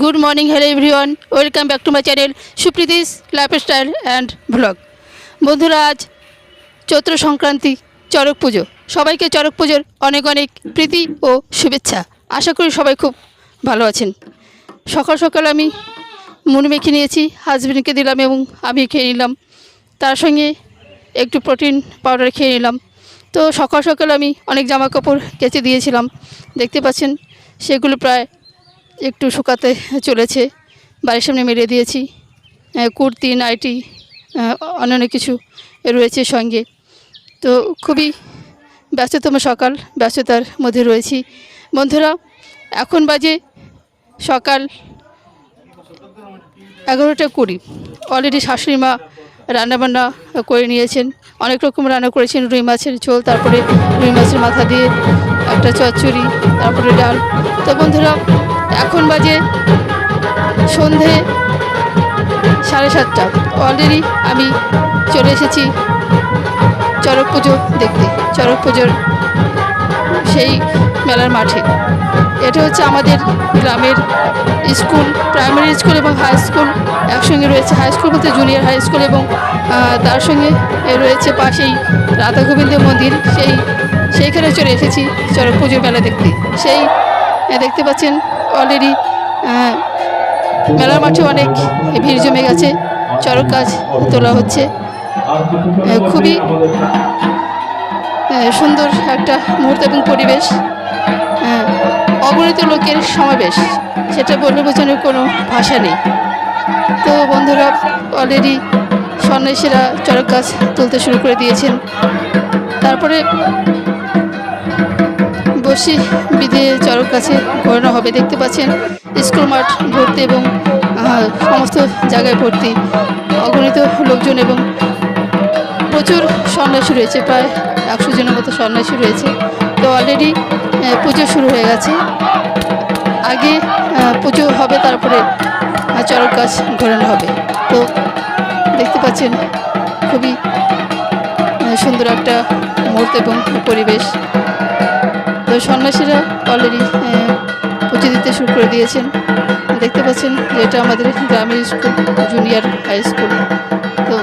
Good morning hello everyone welcome back to my channel Supriti's lifestyle and blog বন্ধুরা, আজ চৈত্র সংক্রান্তি, চড়ক পুজো। সবাইকে চড়ক পুজোর অনেক অনেক প্রীতি ও শুভেচ্ছা। আশা করি সবাই খুব ভালো আছেন। সকাল সকাল আমি মুড়ি মেখে নিয়েছি হাজব্যান্ডকে দিলাম এবং আমি খেয়ে নিলাম। তার সঙ্গে একটু প্রোটিন পাউডার খেয়ে নিলাম। তো সকাল সকাল আমি অনেক জামা কাপড় কেচে দিয়েছিলাম। দেখতে পাচ্ছেন, সেগুলো প্রায় একটু শুকাতে চলেছে। বাড়ির সামনে মেরে দিয়েছি। কুর্তি, নাইটি অন্যান্য কিছু রয়েছে সঙ্গে। তো খুবই ব্যস্ততম সকাল, ব্যস্ততার মধ্যে রয়েছি। বন্ধুরা, এখন বাজে সকাল এগারোটা কুড়ি। অলরেডি শাশুড়ি মা রান্নাবান্না করে নিয়েছেন। অনেক রকম রান্না করেছেন, রুই মাছের ঝোল, তারপরে রুই মাছের মাথা দিয়ে একটা চচ্চড়ি, তারপরে ডাল। তো বন্ধুরা এখন বাজে সন্ধে সাড়ে সাতটা। অলরেডি আমি চলে এসেছি চড়ক পুজো দেখতে। চড়ক পুজোর সেই মেলার মাঠে। এটা হচ্ছে আমাদের গ্রামের স্কুল প্রাইমারি স্কুল এবং হাই স্কুল একসঙ্গে রয়েছে হাই স্কুল বলতে জুনিয়র হাই স্কুল এবং তার সঙ্গে রয়েছে পাশেই রাধা গোবিন্দ মন্দির। সেই, সেইখানে চলে এসেছি চড়ক পুজোর মেলা দেখতে। সেই দেখতে পাচ্ছেন অলরেডি মেলার মাঠে অনেক ভিড় জমে গেছে, চড়ক গাছ তোলা হচ্ছে। খুবই সুন্দর একটা মুহূর্ত এবং পরিবেশ। অগণিত লোকের সমাবেশ, সেটা বললে বোঝানোর কোনো ভাষা নেই। তো বন্ধুরা অলরেডি সন্ন্যাসীরা চড়ক গাছ তুলতে শুরু করে দিয়েছেন। তারপরে বসি বিধে চড়ক গাছে ঘোরানো হবে। দেখতে পাচ্ছেন, স্কুল মাঠ ভর্তি এবং সমস্ত জায়গায় ভর্তি। অগণিত লোকজন এবং প্রচুর সন্ন্যাসী রয়েছে, প্রায় একশো জনের মতো সন্ন্যাসী রয়েছে। তো অলরেডি পুজো শুরু হয়ে গেছে। আগে পুজো হবে, তারপরে চড়ক গাছ ঘোরানো হবে। তো দেখতে পাচ্ছেন, খুবই সুন্দর একটা মুহূর্ত এবং পরিবেশ। তো সন্ন্যাসীরা অলরেডি পুজো দিতে শুরু করে দিয়েছেন। দেখতে পাচ্ছেন যে এটা আমাদের গ্রামের স্কুল জুনিয়র হাই স্কুল তো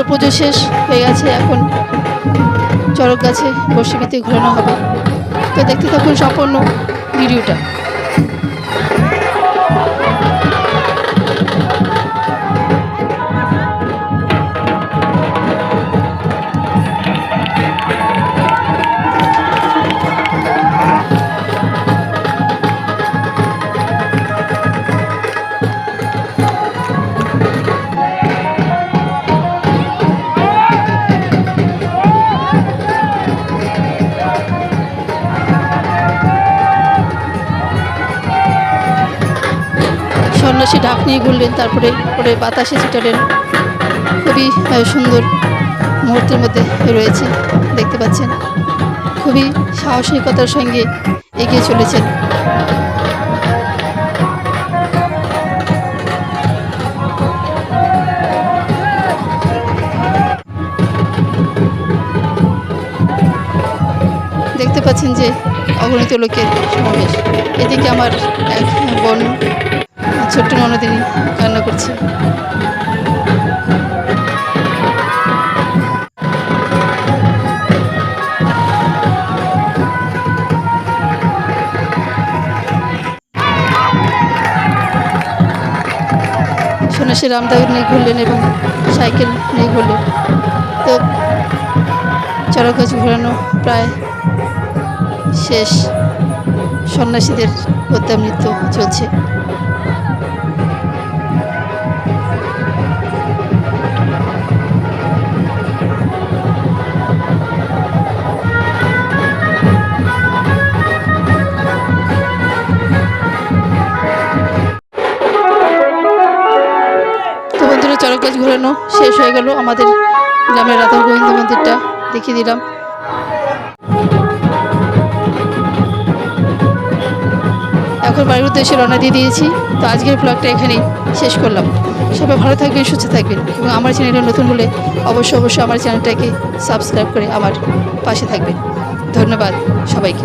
বন্ধুরা পুজো শেষ হয়ে গেছে, এখন চরক গাছে বসে ঘোরানো হবে। তো দেখতে থাকুন সম্পূর্ণ ভিডিওটা। সন্ন্যাসী ঢাক নিয়ে ঘুরলেন, তারপরে পরে বাতাসে ছিটালেন। খুবই সুন্দর মুহূর্তের মধ্যে রয়েছে, দেখতে পাচ্ছেন। খুবই সাহসিকতার সঙ্গে এগিয়ে চলেছেন। দেখতে পাচ্ছেন যে অগণিত লোকের সমাবেশ। এদিকে আমার এক বোন ছোট্ট ননদিনী কান্না করছে। সন্ন্যাসী রামদাস নিয়ে ঘুরলেন এবং সাইকেল নিয়ে ঘুরলেন তো চড়কগাছ ঘোরানো প্রায় শেষ। সন্ন্যাসীদের হত্যা মৃত্যু চলছে। ঘোরানো শেষ হয়ে গেল আমাদের গ্রামের রাধা গোবিন্দ মন্দিরটা। দেখিয়ে দিলাম। এখন বাড়ির উদ্দেশ্যে রওনা দিয়ে দিয়েছি। তো আজকের ব্লগটা এখানেই শেষ করলাম। সবাই ভালো থাকবেন, সুস্থ থাকবেন এবং আমার চ্যানেলটা নতুন হলে অবশ্যই অবশ্যই আমার চ্যানেলটাকে সাবস্ক্রাইব করে আমার পাশে থাকবেন। ধন্যবাদ সবাইকে।